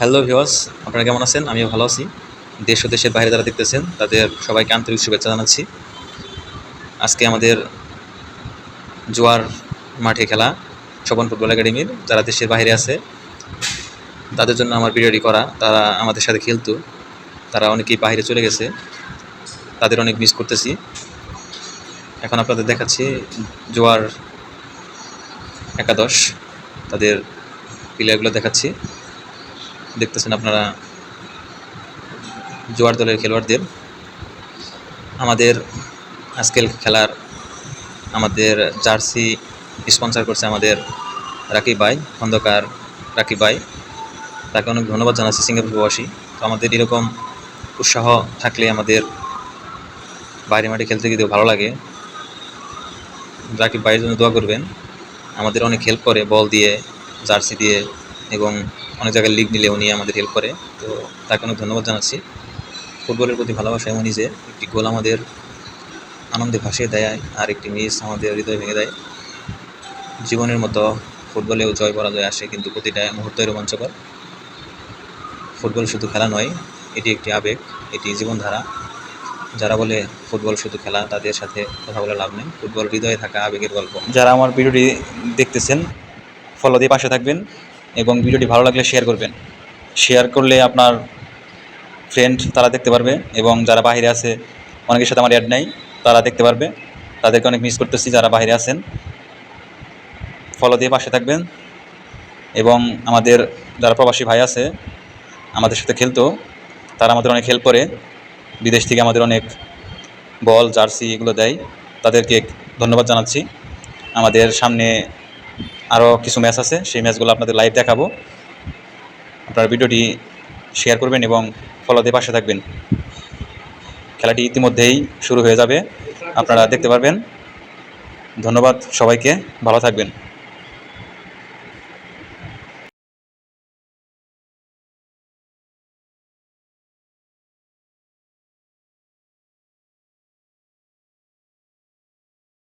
Hello ভিওয়াস আপনারা কেমন আছেন? আমিও ভালো আছি। দেশ ও দেশের বাইরে যারা দেখতেছেন, তাদের সবাইকে আন্তরিক শুভেচ্ছা জানাচ্ছি। আজকে আমাদের জোয়ার মাঠে খেলা স্বপন ফুটবল একাডেমির, যারা দেশের বাইরে আছে, তাদের জন্য আমার ভিডিওটি করা। তারা আমাদের সাথে খেলতো। তারা অনেকেই বাইরে চলে গেছে। তাদের অনেক মিস করতেছি। এখন আপনাদের দেখাচ্ছি জোয়ার একাদশ। তাদের প্লেয়ারগুলো দেখাচ্ছি। দেখতেছেন আপনারা জোয়ার দলের খেলোয়াড়দের। আমাদের আজকের খেলার আমাদের জার্সি স্পন্সর করছে আমাদের রাকিব ভাই খন্দকার রাকিব ভাই। তাকে অনেক ধন্যবাদ জানাচ্ছি সিঙ্গাপুর প্রবাসী। তো আমাদের এরকম উৎসাহ থাকলে আমাদের বাইরে মাঠে খেলতে গিয়ে ভালো লাগে। রাকিব ভাইয়ের জন্য দোয়া করবেন। আমাদের অনেক হেল্প করে বল দিয়ে, জার্সি দিয়ে। এবং অনেক জায়গায় লিগ নিলে উনি আমাদের হেল্প করে। তো তাকে অনেক ধন্যবাদ জানাচ্ছি। ফুটবলের প্রতি ভালোবাসা এমনই যে, একটি গোল আমাদের আনন্দে ভাসিয়ে দেয় আর একটি মিস আমাদের হৃদয় ভেঙে দেয়। জীবনের মতো ফুটবলেও জয় পরাজয় আসে কিন্তু প্রতিটা মুহূর্তই রোমাঞ্চকর। ফুটবল শুধু খেলা নয়, এটি একটি আবেগ, এটি জীবনধারা। যারা বলে ফুটবল শুধু খেলা, তাদের সাথে কথা বলে লাভ নেই। ফুটবল হৃদয়ে থাকা আবেগের গল্প। যারা আমার ভিডিওটি দেখতেছেন ফলো দিয়ে পাশে থাকবেন। এবং ভিডিওটি ভালো লাগলে শেয়ার করবেন। শেয়ার করলে আপনার ফ্রেন্ড তারা দেখতে পারবে এবং যারা বাইরে আছে, অনেকের সাথে আমার অ্যাড নাই, তারা দেখতে পারবে। তাদেরকে অনেক মিস করতেছি যারা বাইরে আছেন। ফলো দিয়ে পাশে থাকবেন এবং আমাদের যারা প্রবাসী ভাই আছে, আমাদের সাথে খেলতো। তারা আমাদের অনেক হেল্প করে। বিদেশ থেকে আমাদের অনেক বল জার্সি এগুলো দেয়। তাদেরকে ধন্যবাদ জানাচ্ছি। আমাদের সামনে আরও কিছু ম্যাচ আছে, সেই ম্যাচগুলো আপনাদের লাইভ দেখাবো। আপনারা ভিডিওটি শেয়ার করবেন এবং ফলো দিয়ে পাশে থাকবেন। খেলাটি ইতিমধ্যেই শুরু হয়ে যাবে, আপনারা দেখতে পারবেন। ধন্যবাদ সবাইকে, ভালো থাকবেন।